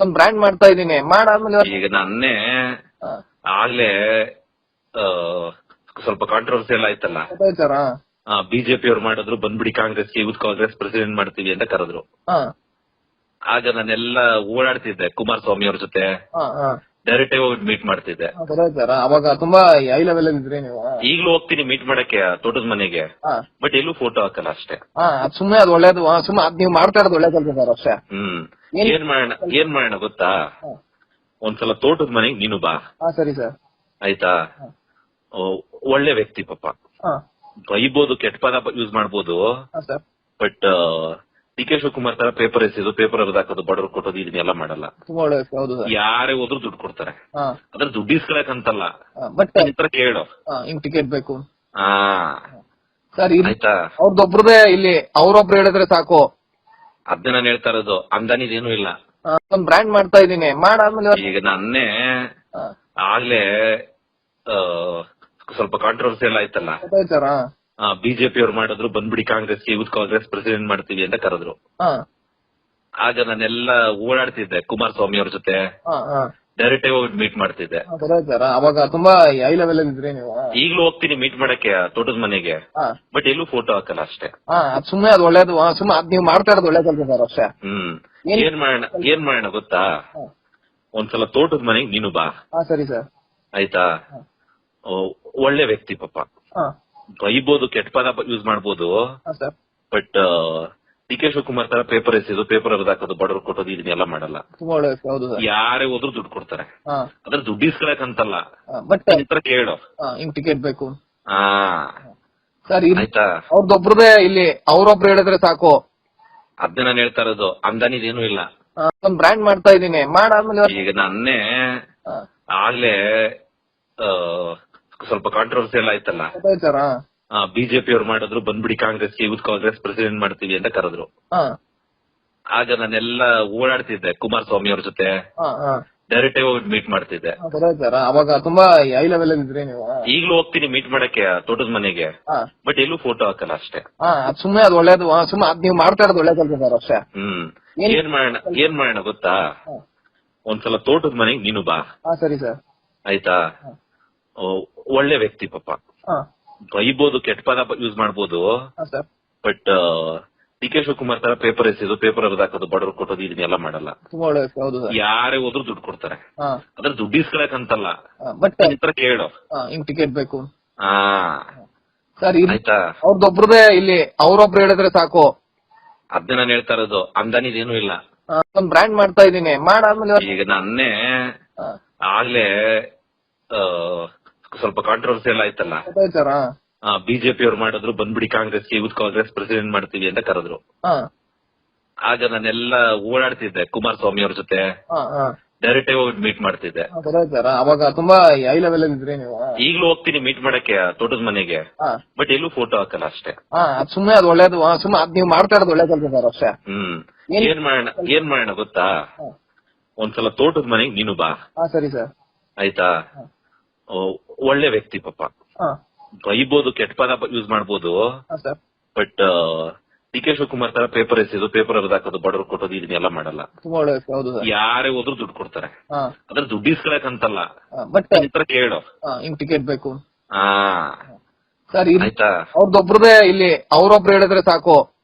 ಒಂದ್ ಬ್ರ್ಯಾಂಡ್ ಮಾಡ್ತಾ ಇದೀನಿ ಮಾಡಾದ್ಮೇಲೆ ಈಗ ನನ್ನೇ ಆಗ್ಲೇ ಸ್ವಲ್ಪ ಕಾಂಟ್ರವರ್ಸಿ ಆಯ್ತಲ್ಲ? ಬಿಜೆಪಿ ಅವ್ರು ಮಾಡಿದ್ರು ಬಂದ್ಬಿಡಿ ಕಾಂಗ್ರೆಸ್ ಯೂತ್ ಕಾಂಗ್ರೆಸ್ ಪ್ರೆಸಿಡೆಂಟ್ ಮಾಡ್ತೀವಿ ಅಂತ ಕರೆದ್ರು. ಆಗ ನಾನೆಲ್ಲ ಓಡಾಡ್ತಿದ್ದೆ ಕುಮಾರಸ್ವಾಮಿ ಅವ್ರ ಜೊತೆ. ಡೈರೆಕ್ಟ್ ಆಗಿ ಹೋಗಿ ಮೀಟ್ ಮಾಡ್ತಿದ್ದೆ. ಸರ್ ಅವಾಗ ತುಂಬಾ ಹೈ ಲೆವೆಲ್ ಇದ್ರಿ ನೀವು. ಈಗ್ಲೂ ಹೋಗ್ತೀನಿ ಮೀಟ್ ಮಾಡಕ್ಕೆ ತೋಟದ ಮನೆಗೆ. ಹಾ. ಬಟ್ ಎಲ್ಲೂ ಫೋಟೋ ಹಾಕಲ್ಲ ಅಷ್ಟೇ. ಹಾ ಅದ್ ಸುಮ್ನೆ ಅದು ಒಳ್ಳೇದು ಸುಮ್ಮನೆ ಸುಮ್ನೆ ಅದ್ ನೀವ್ ಮಾಡ್ತಾ ಇರೋದು ಒಳ್ಳೆ ಕೆಲಸ ಸರ್ ಅಷ್ಟೇ? ಹ್ಮ್. ಏನ್- ಏನ್ ಮಾಡೋಣ ಏನ್ ಮಾಡೋಣ ಗೊತ್ತಾ? ಹಾ. ಒಂದ್ಸಲ ತೋಟದ ಮನೆಗೆ ನೀನು ಬಾ. ಹಾ ಸರಿ ಸರ್. ಆಯ್ತಾ? ಓ, ಒಳ್ಳೆ ವ್ಯಕ್ತಿ ಪಾಪ. ಬೈಬಹುದು ಬೈಬೋದು ಕೆಟ್ಟ ಪದ ಯೂಸ್ ಮಾಡ್ಬೋದು. ಹಾ sir. But D K Shivakumar ತರ ಪೇಪರ್ ಎಸೆದು ಪೇಪರ್ ಹಾಕೋದು ಬಡವ್ರು ಕೊಟ್ಟೋದು ಇದನ್ನೆಲ್ಲ ಮಾಡಲ್ಲ. ತುಂಬಾ ಒಳ್ಳೆ ವ್ಯಕ್ತಿ, ಹೌದು ಸರ್. ಯಾರೇ ಹೋದ್ರು ದುಡ್ಡು ಕೊಡ್ತಾರೆ. ಹಾ. ಅದ್ರ ದುಡ್ಡು ಇಸ್ಕೊಳಕಂತಲ್ಲ ಬಟ್ ಕೇಳು. ಹಿಂಗ್ ಟಿಕೆಟ್ ಬೇಕು. ಆ ಸರ್ ಆಯ್ತಾ? ಅವ್ರದ್ದೊಬ್ರದೇ ಇಲ್ಲಿ ಅವ್ರೊಬ್ರು ಹೇಳಿದ್ರೆ ಸಾಕು. ಅದನ್ನ ನಾನು ಹೇಳ್ತಾ ಇರೋದು ಅಂದಾನಿದೇನು ಇಲ್ಲ. ಒಂದು ಬ್ರ್ಯಾಂಡ್ ಮಾಡ್ತಾ ಇದೀನಿ ಮಾಡಾದ್ಮೇಲೆ ಈಗ ನನ್ನೇ ಆಗ್ಲೇ ಆ, ಸ್ವಲ್ಪ ಕಾಂಟ್ರವರ್ಸಿ ಆಯ್ತಲ್ಲ. ಬಿಜೆಪಿ ಅವ್ರು ಮಾಡಿದ್ರು ಬಂದ್ಬಿಡಿ ಕಾಂಗ್ರೆಸ್ ಯೂತ್ ಕಾಂಗ್ರೆಸ್ ಪ್ರೆಸಿಡೆಂಟ್ ಮಾಡ್ತೀವಿ ಅಂತ ಕರೆದ್ರು. ಹಾ. ಆಗ ನಾನೆಲ್ಲ ಓಡಾಡ್ತಿದ್ದೆ ಕುಮಾರಸ್ವಾಮಿ ಅವ್ರ ಜೊತೆ. ಡೈರೆಕ್ಟ್ ಆಗಿ ಹೋಗಿ ಮೀಟ್ ಮಾಡ್ತಿದ್ದೆ. ಈಗಲೂ ಅವಾಗ ತುಂಬಾ ಹೈ ಲೆವೆಲ್ ಇದ್ರಿ ನೀವು. ಈಗ್ಲೂ ಹೋಗ್ತೀನಿ ಮೀಟ್ ಮಾಡಕ್ಕೆ ತೋಟದ ಮನೆಗೆ. ಬಟ್ ಎಲ್ಲೂ ಫೋಟೋ ಹಾಕಲ್ಲ ಅಷ್ಟೇ. ಸುಮ್ಮನೆ ಅದು ಒಳ್ಳೇದು ಸುಮ್ಮನೆ ನೀವು ಅದ್ ನೀವ್ ಮಾಡ್ತಾ ಇರೋದು ಒಳ್ಳೆ ಕೆಲಸ ಸರ್ ಅಷ್ಟೇ. ಹ್ಮ್. ಏನ್- ಮಾಡೋಣ ಏನ್ ಮಾಡೋಣ ಗೊತ್ತಾ. ಒಂದ್ಸಲ ತೋಟದ ಮನೆಗೆ ನೀನು ಬಾ. ಸರಿ ಸರ್. ಆಯ್ತಾ? ಒಳ್ಳೆ ವ್ಯಕ್ತಿ ಪಾಪ. ಬೈಬೋದು ಕೆಟ್ಟ ಪದ ಯೂಸ್ ಮಾಡ್ಬೋದು. ಬಟ್ ಡಿ ಕೆ ಶಿವಕುಮಾರ್ ತರ ಪೇಪರ್ ಎಸೆದು ಪೇಪರ್ ಹಾಕೋದು ಬಡವ್ರು ಕೊಟ್ಟೋದು ಇದನ್ನೆಲ್ಲ ಮಾಡಲ್ಲ. ಯಾರೇ ಹೋದ್ರು ದುಡ್ಡು ಕೊಡ್ತಾರೆ. ಅಂದ್ರೆ ದುಡ್ಡು ಇಸ್ಕೊಳಕ್ ಅಂತಲ್ಲ. ಕೇಳು. ಹಿಂಗ್ ಟಿಕೆಟ್ ಬೇಕು. ಹಾ. ಸರ್ ಇಲ್ಲಿ ಅವ್ರೊಬ್ರು ಹೇಳಿದ್ರೆ ಸಾಕು. ಅದ್ನ ನಾನು ಹೇಳ್ತಾ ಇರೋದು ಅಂದಾನಿದೇನು ಇಲ್ಲ. ಒಂದ್ ಬ್ರ್ಯಾಂಡ್ ಮಾಡ್ತಾ ಇದೀನಿ ಮಾಡಾದ್ಮೇಲೆ ಈಗ ನನ್ನೇ ಆಗ್ಲೇ ಆ, ಸ್ವಲ್ಪ ಕಾಂಟ್ರವರ್ಸಿ ಆಯ್ತಲ್ಲ? ಬಿಜೆಪಿ ಅವ್ರು ಮಾಡಿದ್ರು ಬಂದ್ಬಿಡಿ ಕಾಂಗ್ರೆಸ್ ಯೂತ್ ಕಾಂಗ್ರೆಸ್ ಪ್ರೆಸಿಡೆಂಟ್ ಮಾಡ್ತೀವಿ ಅಂತ ಕರೆದ್ರು. ಆಗ ನಾನೆಲ್ಲ ಓಡಾಡ್ತಿದ್ದೆ ಕುಮಾರಸ್ವಾಮಿ ಅವ್ರ ಜೊತೆ. ಡೈರೆಕ್ಟ್ ಆಗಿ ಹೋಗಿ ಮೀಟ್ ಮಾಡ್ತಿದ್ದೆ. ಈಗಲೂ ಅವಾಗ ತುಂಬಾ ಹೈ ಲೆವೆಲ್ ಇದ್ರಿ ನೀವು. ಈಗ್ಲೂ ಹೋಗ್ತೀನಿ ಮೀಟ್ ಮಾಡಕ್ಕೆ ತೋಟದ ಮನೆಗೆ. ಬಟ್ ಎಲ್ಲೂ ಫೋಟೋ ಹಾಕಲ್ಲ ಅಷ್ಟೇ. ಸುಮ್ಮನೆ ಅದು ಒಳ್ಳೇದು ಸುಮ್ಮನೆ ನೀವು ಅದ್ ನೀವ್ ಮಾಡ್ತಾ ಇರೋದು ಒಳ್ಳೆ ಕೆಲಸ ಸರ್ ಅಷ್ಟೇ. ಹ್ಮ್. ಏನ್- ಮಾಡೋಣ ಏನ್ ಮಾಡೋಣ ಗೊತ್ತಾ. ಒಂದ್ಸಲ ತೋಟದ ಮನೆಗೆ ನೀನು ಬಾ. ಸರಿ ಸರ್. ಆಯ್ತಾ? ಒಳ್ಳೆ ವ್ಯಕ್ತಿ ಪಾಪ. ಬೈಬಹುದು ಬೈಬೋದು ಕೆಟ್ಟ ಪದ ಯೂಸ್ ಮಾಡ್ಬೋದು. ಬಟ್ ಡಿ ಕೆ ಶಿವಕುಮಾರ್ ತರ ಪೇಪರ್ ಎಸಿದು ಪೇಪರ್ ಹಾಕೋದು ಬಡವ್ರು ಕೊಟ್ಟೋದು ಇದನ್ನೆಲ್ಲ ಮಾಡಲ್ಲ. ಯಾರೇ ಹೋದ್ರು ದುಡ್ಡು ಕೊಡ್ತಾರೆ. ಅಂದ್ರೆ ದುಡ್ಡು ಇಸ್ಕೊಳಕ್ ಅಂತಲ್ಲ. ಕೇಳು. ಹಿಂಗ್ ಟಿಕೆಟ್ ಬೇಕು. ಹಾ. ಸರ್ ಅವ್ರದ್ದೊಬ್ರದೇ ಇಲ್ಲಿ ಅವ್ರೊಬ್ರು ಹೇಳಿದ್ರೆ ಸಾಕು. ಅದನ್ನ ನಾನು ಹೇಳ್ತಾ ಇರೋದು ಅಂದಾನಿದೇನು ಇಲ್ಲ. ನಮ್ ಒಂದ್ ಬ್ರ್ಯಾಂಡ್ ಮಾಡ್ತಾ ಇದೀನಿ ಮಾಡಾದ್ಮೇಲೆ ಈಗ ನನ್ನೇ ಆಗ್ಲೇ ಆ, ಸ್ವಲ್ಪ ಕಾಂಟ್ರವರ್ಸಿ ಆಯ್ತಲ್ಲ? ಗೊತ್ತಾಯ್ತಾರ ಬಿಜೆಪಿ ಅವ್ರು ಮಾಡಿದ್ರು ಬಂದ್ಬಿಡಿ ಕಾಂಗ್ರೆಸ್ ಯೂತ್ ಕಾಂಗ್ರೆಸ್ ಪ್ರೆಸಿಡೆಂಟ್ ಮಾಡ್ತೀವಿ ಅಂತ ಕರೆದ್ರು. ಹಾ. ಆಗ ನಾನೆಲ್ಲ ಓಡಾಡ್ತಿದ್ದೆ ಕುಮಾರಸ್ವಾಮಿ ಅವ್ರ ಜೊತೆ. ಡೈರೆಕ್ಟ್ ಆಗಿ ಹೋಗಿ ಮೀಟ್ ಮಾಡ್ತಿದ್ದೆ. ಈಗಲೂ ಅವಾಗ ತುಂಬಾ ಹೈ ಲೆವೆಲ್ ಇದ್ರಿ ನೀವು. ಈಗ್ಲೂ ಹೋಗ್ತೀನಿ ಮೀಟ್ ಮಾಡಕ್ಕೆ ತೋಟದ ಮನೆಗೆ. ಬಟ್ ಎಲ್ಲೂ ಫೋಟೋ ಹಾಕಲ್ಲ ಅಷ್ಟೇ. ಸುಮ್ಮನೆ ಅದು ಒಳ್ಳೇದು ಸುಮ್ಮನೆ ನೀವು ಮಾಡ್ತಾ ಇರೋದು ಒಳ್ಳೆ ಕೆಲಸ ಸರ್ ಅಷ್ಟೇ. ಹ್ಮ್. ಏನ್- ಮಾಡೋಣ ಏನ್ ಮಾಡೋಣ ಗೊತ್ತಾ. ಒಂದ್ಸಲ ತೋಟದ ಮನೆಗೆ ನೀನು ಬಾ. ಸರಿ ಸರ್. ಆಯ್ತಾ? ಒಳ್ಳೆ ವ್ಯಕ್ತಿ ಪಾಪ. ಬೈಬಹುದು ಬೈಬೋದು ಕೆಟ್ಟ ಪದ ಯೂಸ್ ಮಾಡ್ಬೋದು. ಬಟ್ ಡಿ ಕೆ ಶಿವಕುಮಾರ್ ತರ ಪೇಪರ್ ಎಸಿದು ಪೇಪರ್ ಹಾಕೋದು ಬಡವ್ರು ಕೊಟ್ಟೋದು ಇದನ್ನೆಲ್ಲ ಮಾಡಲ್ಲ. ಯಾರೇ ಹೋದ್ರು ದುಡ್ಡು ಕೊಡ್ತಾರೆ. ಅಂದ್ರೆ ದುಡ್ಡು ಈ ತರ ಕೇಳು. ಹಿಂಗ್ ಟಿಕೆಟ್ ಬೇಕು. ಹಾ. ಸರ್ ಆಯ್ತಾ? ಅವ್ರದ್ದೊಬ್ರದೇ ಇಲ್ಲಿ ಅವ್ರೊಬ್ರು ಹೇಳಿದ್ರೆ ಸಾಕು.